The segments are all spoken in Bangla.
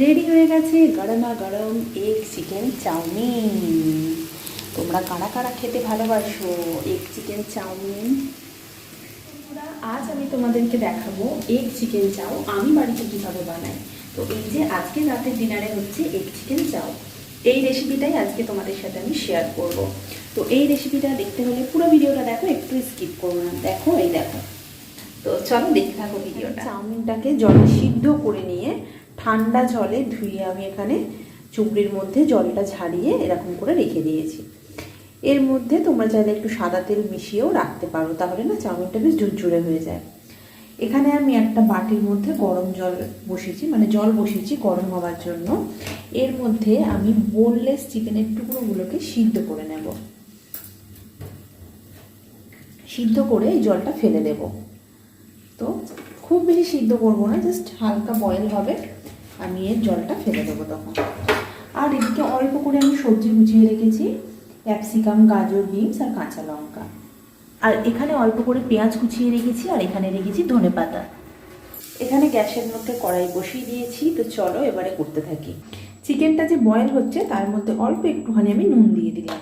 রেডি হয়ে গেছে গরমা গরম এগ চিকেন চাউমিন তোমরা কারা কারা খেতে ভালোবাসো এগ চিকেন চাউমিন আজ আমি তোমাদেরকে দেখাবো এগ চিকেন চাও আমি বাড়িতে কীভাবে বানাই? তো এই যে আজকে রাতের ডিনারে হচ্ছে এগ চিকেন চাও এই রেসিপিটাই আজকে তোমাদের সাথে আমি শেয়ার করব। তো এই রেসিপিটা দেখতে হলে পুরো ভিডিওটা দেখো একটু স্কিপ করব না। দেখো এই দেখো। তো চলো দেখতে থাকো ভিডিওটা। চাউমিনটাকে জলে সিদ্ধ করে নিয়ে ঠান্ডা জলে ধুয়ে আমি এখানে চুবড়ির মধ্যে জলটা ঝাড়িয়ে এরকম করে রেখে দিয়েছি। এর মধ্যে তোমরা চাইলে একটু সাদা তেল মিশিয়েও রাখতে পারো, তাহলে না চাউমিনটা বেশ ঝুরঝুরে হয়ে যায়। এখানে আমি একটা বাটির মধ্যে গরম জল বসিয়েছি মানে জল বসিয়েছি গরম হওয়ার জন্য। এর মধ্যে আমি বোনলেস চিকেনের টুকরোগুলোকে সিদ্ধ করে নেব। সিদ্ধ করে এই জলটা ফেলে দেব। তো খুব বেশি সিদ্ধ করব না, জাস্ট হালকা বয়েল হবে। আমি এর জলটা ফেলে দেবো তখন। আর এদিকে অল্প করে আমি সবজি গুছিয়ে রেখেছি, ক্যাপসিকাম, গাজর, বিনস আর কাঁচা লঙ্কা। আর এখানে অল্প করে পেঁয়াজ কুচিয়ে রেখেছি আর এখানে রেখেছি ধনে পাতা। এখানে গ্যাসের মধ্যে কড়াই বসিয়ে দিয়েছি, তো চলো এবারে করতে থাকি। চিকেনটা যে বয়েল হচ্ছে, তার মধ্যে অল্প একটুখানি আমি নুন দিয়ে দিলাম।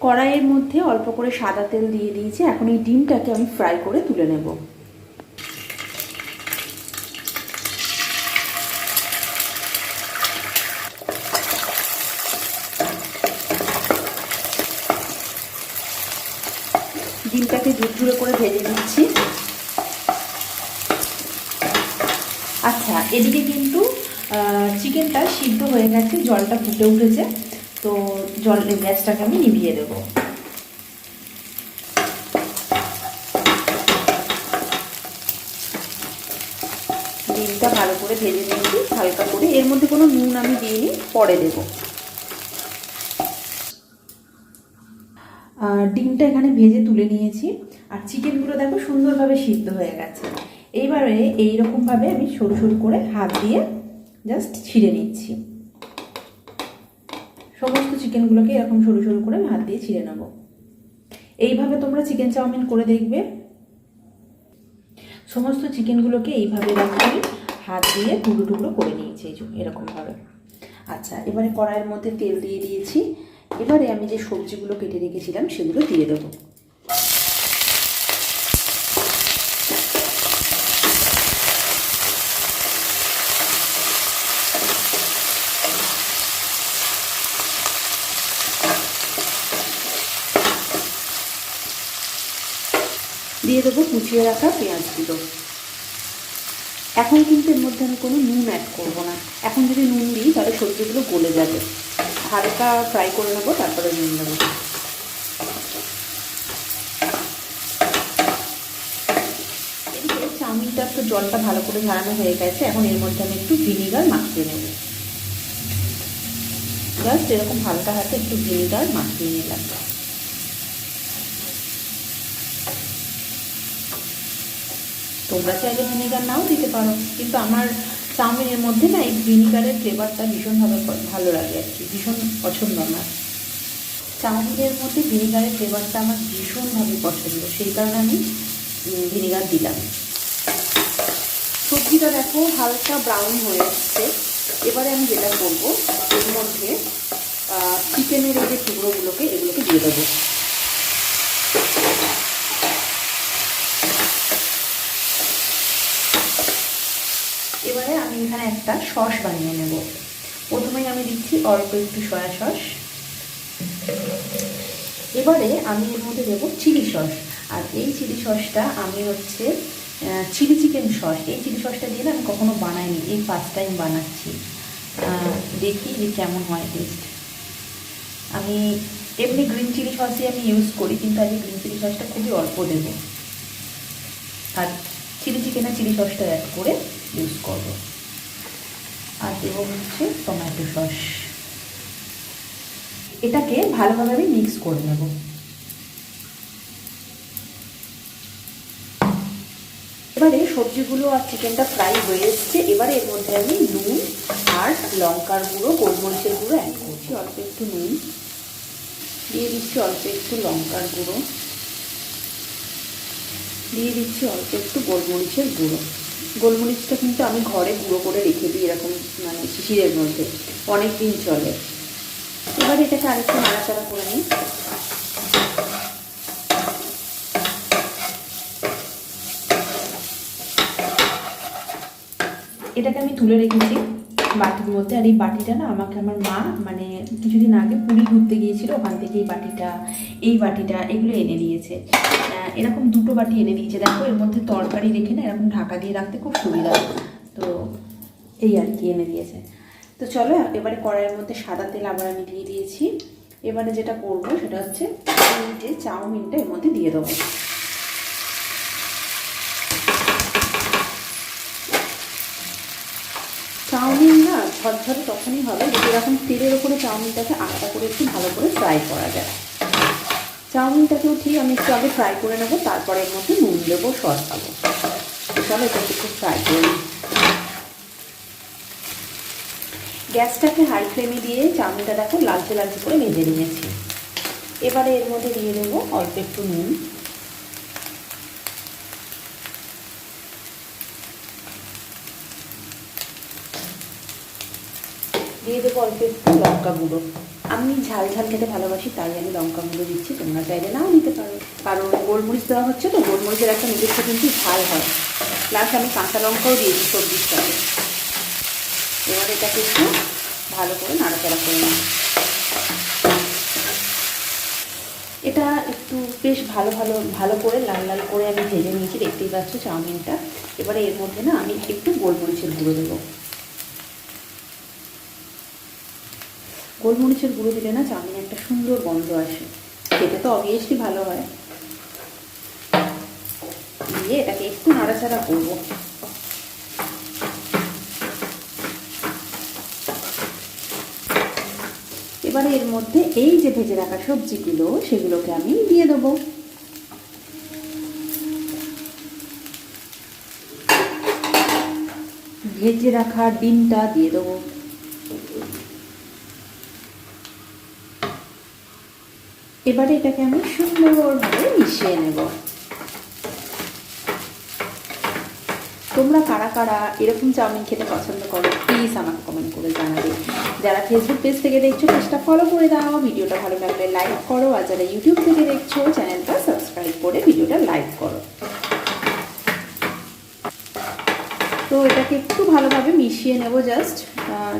কড়াইয়ের মধ্যে অল্প করে সাদা তেল দিয়ে দিয়েছি, এখন এই ডিমটাকে আমি ফ্রাই করে তুলে নেব। ডিমটাকে ঝুরঝুরে করে ভেজে দিচ্ছি। আচ্ছা এদিকে কিন্তু চিকেনটা সিদ্ধ হয়ে গেছে, জলটা ফুটে উঠেছে। তো জল গ্যাসটাকে আমি নিভিয়ে দেবো। ডিমটা ভালো করে ভেজে নিয়েছি, হালকা করে। এর মধ্যে কোনো নুন আমি দিইনি, পরে দেব। ডিমটা এখানে ভেজে তুলে নিয়েছি। আর চিকেনগুলো দেখো সুন্দরভাবে সিদ্ধ হয়ে গেছে। এইবারে এইরকমভাবে আমি সরু সরু করে হাত দিয়ে জাস্ট ছিঁড়ে নিচ্ছি। সমস্ত চিকেনগুলোকে এরকম সরু সরু করে হাত দিয়ে ছিঁড়ে নেব। এইভাবে তোমরা চিকেন চাউমিন করে দেখবে। সমস্ত চিকেনগুলোকে এইভাবে এরকম হাত দিয়ে টুকরো টুকরো করে নিয়েছি এই এরকমভাবে। আচ্ছা এবারে কড়াইয়ের মধ্যে তেল দিয়ে দিয়েছি। এবারে আমি যে সবজিগুলো কেটে রেখেছিলাম, সেগুলো দিয়ে দেবো। দিয়ে দেবো কুচিয়ে রাখা পেঁয়াজগুলো এখন কিন্তু এর মধ্যে আমি কোনো নুন অ্যাড করব না। এখন যদি নুন দিই, তাহলে সবজিগুলো গলে যাবে। হালকা ফ্রাই করে নেব, তারপরে দেবো। এদিকে চাউমিনটার তো জলটা ভালো করে ঝাড়ানো হয়ে গেছে, এখন এর মধ্যে আমি একটু ভিনিগার মাখিয়ে নেব। জাস্ট এরকম হালকা হাতে একটু ভিনিগার মাখিয়ে নিলাম। তোমরা চাইলে ভিনিগার নাও দিতে পারো, কিন্তু আমার চাউমিনের মধ্যে না এই ভিনিগারের ফ্লেভারটা ভীষণভাবে ভালো লাগে আর কি, ভীষণ পছন্দ আমার। চাউমিনের মধ্যে ভিনিগারের ফ্লেভারটা আমার ভীষণভাবে পছন্দ, সেই কারণে আমি ভিনিগার দিলাম। সবজিটা দেখো হালকা ব্রাউন হয়ে এসছে এবারে আমি যেটা করব, এর মধ্যে চিকেনের এই যে টুকরোগুলোকে এগুলোকে দিয়ে দেবো। এবারে আমি এখানে একটা সস বানিয়ে নেব। প্রথমেই আমি দিচ্ছি অল্প একটু সয়া সস। এবারে আমি এর মধ্যে দেবো চিলি সস। আর এই চিলি সসটা আমি হচ্ছে চিলি চিকেন সস। এই চিলি সসটা দিয়ে আমি কখনো বানাইনি। এই ফার্স্ট টাইম বানাচ্ছি। দেখি যে কেমন হয় টেস্ট আমি এমনি গ্রিন চিলি সসই আমি ইউজ করি, কিন্তু আজকে গ্রিন চিলি সসটা খুবই অল্প দেবো। আর চিলি চিকেনে চিলি সসটা অ্যাড করে ইউজ করব। আর দেবো হচ্ছে টমেটো সস এটাকে ভালোভাবে আমি মিক্স করে নেব। এবারে সবজিগুলো আর চিকেনটা ফ্রাই হয়ে এসছে। এবারে এর মধ্যে আমি নুন, আর লঙ্কার গুঁড়ো, গোলমরিচের গুঁড়ো অ্যাড করছি। অল্প একটু নুন। দিয়ে দিচ্ছি অল্প একটু লঙ্কার গুঁড়ো। দিয়ে দিচ্ছি অল্প একটু গোলমরিচের গুঁড়ো। গোলমরিচটা কিন্তু আমি ঘরে গুঁড়ো করে রেখে দিই এরকম মানে শিশিরের মধ্যে। অনেক দিন চলে। এবার এটাকে আরেকটু নাড়াচাড়া করে নিই। এটাকে আমি তুলে রেখেছি। বাটির মধ্যে। আর এই বাটিটা না আমাকে আমার মা মানে কিছুদিন আগে পুরী ঘুরতে গিয়েছিল, ওখান থেকে এই বাটিটা এই বাটিটা, এগুলো এনে দিয়েছে। এরকম দুটো বাটি এনে দিয়েছে। দেখো, এর মধ্যে তরকারি রেখে না এরকম ঢাকা দিয়ে রাখতে খুব সুবিধা। তো এই আর কি এনে দিয়েছে। তো চলো, এবারে কড়াইয়ের মধ্যে সাদা তেল আবার আমি দিয়ে দিয়েছি। এবারে যেটা করব সেটা হচ্ছে চাউমিনটা এর মধ্যে দিয়ে দেবো চাউমিন না ঝরঝরে তখনই হবে যদি এরকম তেলের ওপরে চাউমিনটাকে আলাদা করে একটু ভালো করে ফ্রাই করা যায়। চাউমিনটাকেও ঠিক আমি একটু আগে ফ্রাই করে নেব, তারপরে এর মধ্যে নুন দেবো, সস পাবো চলো এটাকে একটু ফ্রাই করে নিই। গ্যাসটাকে হাই ফ্লেমে দিয়ে চাউমিনটা দেখো লালচে লালচে করে ভেজে নিয়েছি। এবারে এর মধ্যে দিয়ে দেবো অল্প একটু নুন। দিয়ে দেবো অল্প একটু লঙ্কা গুঁড়ো। আমি ঝাল ঝাল খেতে ভালোবাসি, তাই আমি লঙ্কা গুঁড়ো দিচ্ছি। তোমরা চাইলে নাও নিতে পারো। কারণ গোলমরিচ দেওয়া হচ্ছে তো, গোলমরিচের একটা নিজস্ব কিন্তু ঝাল হয়। প্লাস আমি কাঁচা লঙ্কাও দিয়েছি সবজির সাথে এবার এটাকে একটু ভালো করে নাড়াচাড়া করে নিই এটা একটু বেশ ভালো ভালো ভালো করে লাল লাল করে আমি ভেজে নিয়েছি, দেখতেই পাচ্ছ চাউমিনটা। এবারে এর মধ্যে না আমি একটু গোলমরিচের গুঁড়ো দেবো। গোলমরিচের গুঁড়ো দিলে না চাউমিনে একটা সুন্দর গন্ধ আসে। খেতে তো অবভিয়াসলি ভালো হয়। দিয়ে এটাকে একটু নাড়াচাড়া করব। এবারে এর মধ্যে এই যে ভেজে রাখা সবজিগুলো, সেগুলোকে আমি দিয়ে দেবো। ভেজে রাখা ডিমটা দিয়ে দেবো। এবারে এটাকে আমি সুন্দরভাবে মিশিয়ে নেব। তোমরা কারা কারা এরকম চাউমিন খেতে পছন্দ করো প্লিজ আমাকে কমেন্ট করে জানাবে। যারা ফেসবুক পেজ থেকে দেখছ, পেজটা ফলো করে দাও। ভিডিওটা ভালো লাগলে লাইক করো। আর যারা ইউটিউব থেকে দেখছ চ্যানেলটা সাবস্ক্রাইব করে ভিডিওটা লাইক করো। তো এটাকে একটু ভালোভাবে মিশিয়ে নেব জাস্ট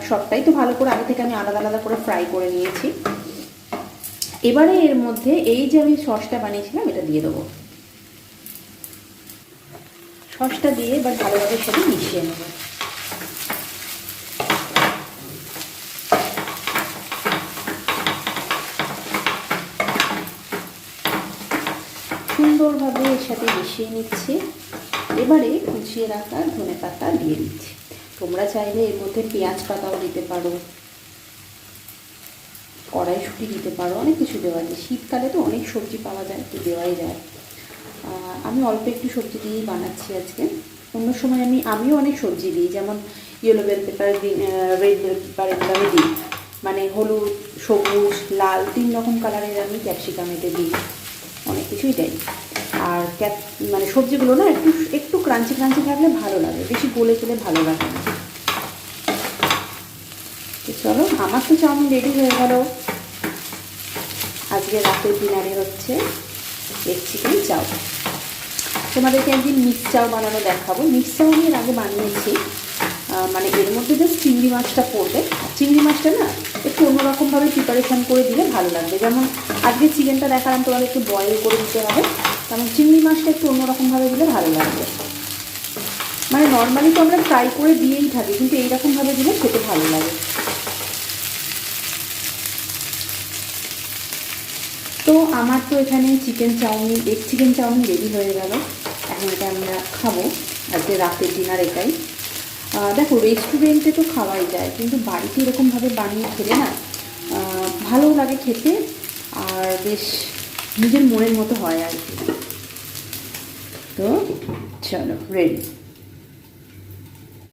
সবটাই তো ভালো করে আগে থেকে আমি আলাদা আলাদা করে ফ্রাই করে নিয়েছি। এবারে এর মধ্যে এই যে আমি সসটা বানিয়েছিলাম, এটা দিয়ে দেবো। সসটা দিয়ে এবার ভালোভাবে সাথে মিশিয়ে নেব। সুন্দরভাবে এর সাথে মিশিয়ে নিচ্ছি। এবারে কুচিয়ে রাখা ধনে পাতা দিয়ে দিচ্ছি। তোমরা চাইলে এর মধ্যে পেঁয়াজ পাতাও দিতে পারো। কড়াইশুটি দিতে পারো, অনেক কিছু দেওয়া যায়। শীতকালে তো অনেক সবজি পাওয়া যায় একটু দেওয়াই যায়। আমি অল্প একটু সবজি দিয়েই বানাচ্ছি আজকে। অন্য সময় আমি, আমিও অনেক সবজি দিই, যেমন yellow bell pepper red bell pepper এগুলো আমি দিই। মানে হলুদ, সবুজ, লাল, তিন রকম কালারের আমি ক্যাপসিকাম এতে দিই। অনেক কিছুই দেয় আর ক্যাপ মানে সবজিগুলো না একটু একটু ক্রাঞ্চি ক্রাঞ্চি থাকলে ভালো লাগে, বেশি গলে গেলে ভালো লাগে না। তো চলো, আমার তো চাউমিন রেডি হয়ে গেল। আজকে রাতের ডিনারে হচ্ছে এগ চিকেন চাউ। তোমাদেরকে একদিন মিক্স চাউ বানানো দেখাবো। মিক্স চাউ আমি আগে বানিয়েছি। মানে এর মধ্যে জাস্ট চিংড়ি মাছটা পড়বে। চিংড়ি মাছটা না একটু অন্যরকমভাবে প্রিপারেশান করে দিলে ভালো লাগবে। যেমন আজকে চিকেনটা দেখালাম, তোমাদের একটু বয়েল করে দিতে হবে। তেমন চিংড়ি মাছটা একটু অন্যরকমভাবে দিলে ভালো লাগবে। মানে নর্মালি তো আমরা ফ্রাই করে দিয়েই থাকি, কিন্তু এইরকমভাবে দিলে খেতে ভালো লাগে তো আমার তো এখানে chicken chow mein egg chicken chow mein ready হয়ে গেল। এখন এটা আমরা খাব। আজকে রাতের ডিনার এটাই। দেখো রেস্টুরেন্টে তো খাওয়াই যায়, কিন্তু বাড়িতে এরকমভাবে বানিয়ে খেলে না ভালোও লাগে খেতে, আর বেশ নিজের মনের মতো হয় আর কি। তো চলো রেডি